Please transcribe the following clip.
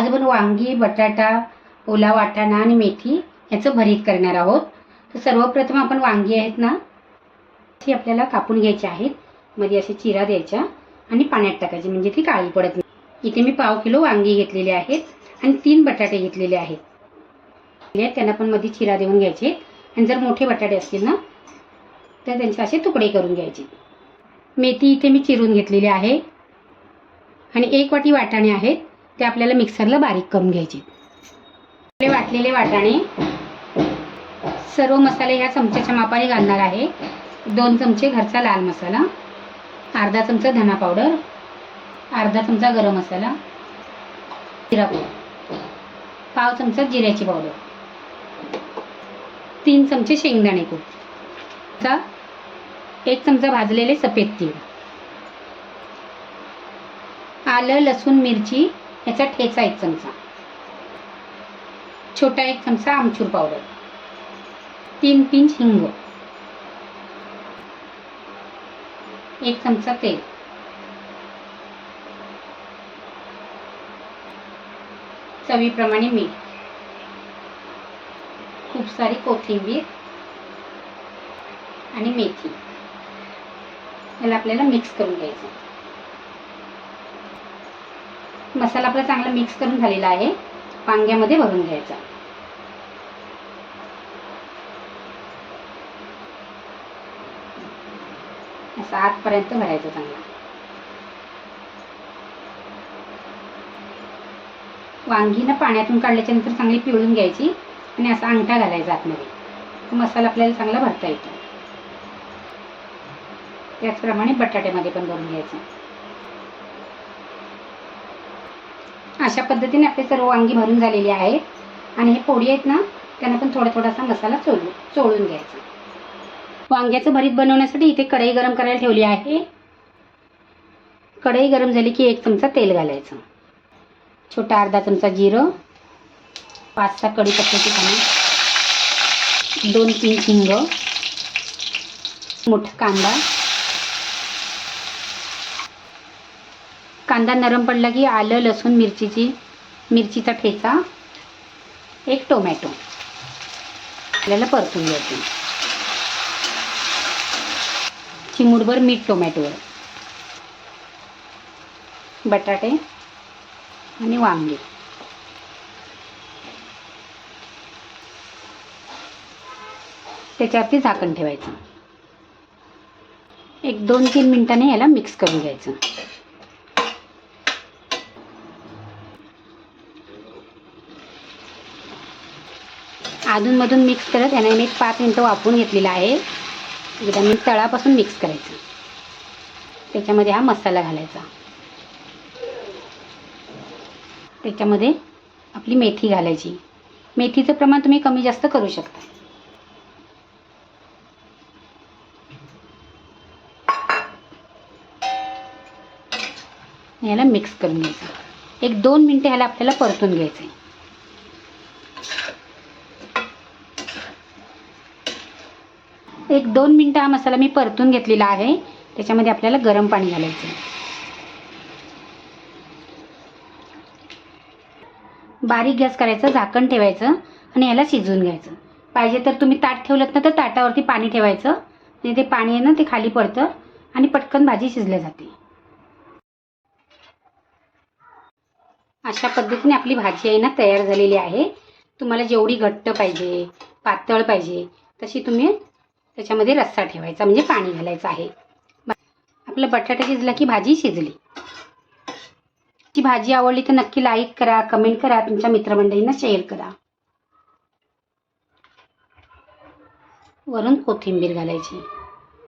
आज आपण वांगी बटाटा ओला वाटाणा आणि मेथी याचं भरीत करणार आहोत. तर सर्वप्रथम आपण वांगी आहेत ना ती आपल्याला कापून घ्यायची आहेत. मध्ये असे चिरा द्यायच्या आणि पाण्यात टाकायची म्हणजे ती काळी पडत नाही. इथे मी पाव किलो वांगी घेतलेली आहेत आणि तीन बटाटे घेतलेले आहेत. त्यांना पण मध्ये चिरा देऊन घ्यायचे. आणि जर मोठे बटाटे असतील ना तर त्यांचे असे तुकडे करून घ्यायचे. मेथी इथे मी चिरून घेतलेली आहे. आणि एक वाटी वाटाणे आहेत. ते आपल्याला मिक्सरला बारीक करून घ्यायचे. आपले वाटलेले वाटाणे. सर्व मसाले ह्या चमच्याच्या मापाने घालणार आहे. दोन चमचे घरचा लाल मसाला. अर्धा चमचा धना पावडर. अर्धा चमचा गरम मसाला. जिरा पावडर. पाव चमचा जिऱ्याची पावडर. तीन चमचे शेंगदाणे कूट. चा एक चमचा भाजलेले सफेद तीळ. आलं लसूण मिरची. याचा ठेचा एक चमचा. छोटा एक चमचा आमचूर पावडर. तीन पिंच हिंग. एक चमचा तेल. चवीप्रमाणे मीठ. खूप सारी कोथिंबीर आणि मेथी. याला आपल्याला मिक्स करून घ्यायचं मसाला आपला चांगला मिक्स करून झालेला आहे. वांग्यामध्ये भरून घ्यायचा. असा आतपर्यंत भरायचा चांगला. वांगी ना पाण्यातून काढल्याच्या नंतर चांगली पिळून घ्यायची आणि असा अंगठा घालायचा आतमध्ये. मसाला आपल्याला चांगला भरता येतो. त्याचप्रमाणे बटाट्यामध्ये पण भरून घ्यायचं. अशा पद्धतीने आपले सर्व वांगी भरून झालेली आहेत आणि हे पोळी आहेत ना त्यांना पण थोडा थोडासा मसाला चोळू चोळून घ्यायचा. वांग्याचं भरीत बनवण्यासाठी इथे कढई गरम करायला ठेवली आहे. कढई गरम झाली की एक चमचा तेल घालायचं. छोटा अर्धा चमचा जिरं. पाच सहा कढीपत्त्याची पाणी दोन तीन हिंग. मोठा कांदा. कांदा नरम पडला की आलं लसूण मिरचीची मिरचीचा ठेचा एक टोमॅटो. आपल्याला परतून घ्यायचे. चिमूडभर मीठ टोमॅटोवर. बटाटे आणि वांगे. त्याच्यावरती झाकण ठेवायचं. एक दोन तीन मिनिटांनी याला मिक्स करून घ्यायचं. अधूनमधून मिक्स करत याने मी एक पाच मिनटं वापरून घेतलेलं आहे. एकदा मी तळापासून मिक्स करायचं. त्याच्यामध्ये हा मसाला घालायचा. त्याच्यामध्ये आपली मेथी घालायची. मेथीचं प्रमाण तुम्ही कमी जास्त करू शकता. याला मिक्स करून घ्यायचं. एक दोन मिनटं ह्याला आपल्याला परतून घ्यायचं आहे एक दोन मिनटं हा मसाला मी परतून घेतलेला आहे. त्याच्यामध्ये आपल्याला गरम पाणी घालायचं बारीक गॅस करायचं झाकण ठेवायचं आणि याला शिजवून घ्यायचं. पाहिजे तर तुम्ही ताट ठेवलं ना तर ताटावरती पाणी ठेवायचं. आणि ते पाणी आहे ना ते खाली पडतं आणि पटकन भाजी शिजल्या जाते. अशा पद्धतीने आपली भाजी आहे ना तयार झालेली आहे. तुम्हाला जेवढी घट्ट पाहिजे पातळ पाहिजे तशी तुम्ही त्याच्यामध्ये रस्सा ठेवायचा म्हणजे पाणी घालायचं आहे. आपलं बटाटा शिजला की भाजी शिजली. ती भाजी आवडली तर नक्की लाईक करा कमेंट करा तुमच्या मित्रमंडळींना शेअर करा. वरून कोथिंबीर घालायची.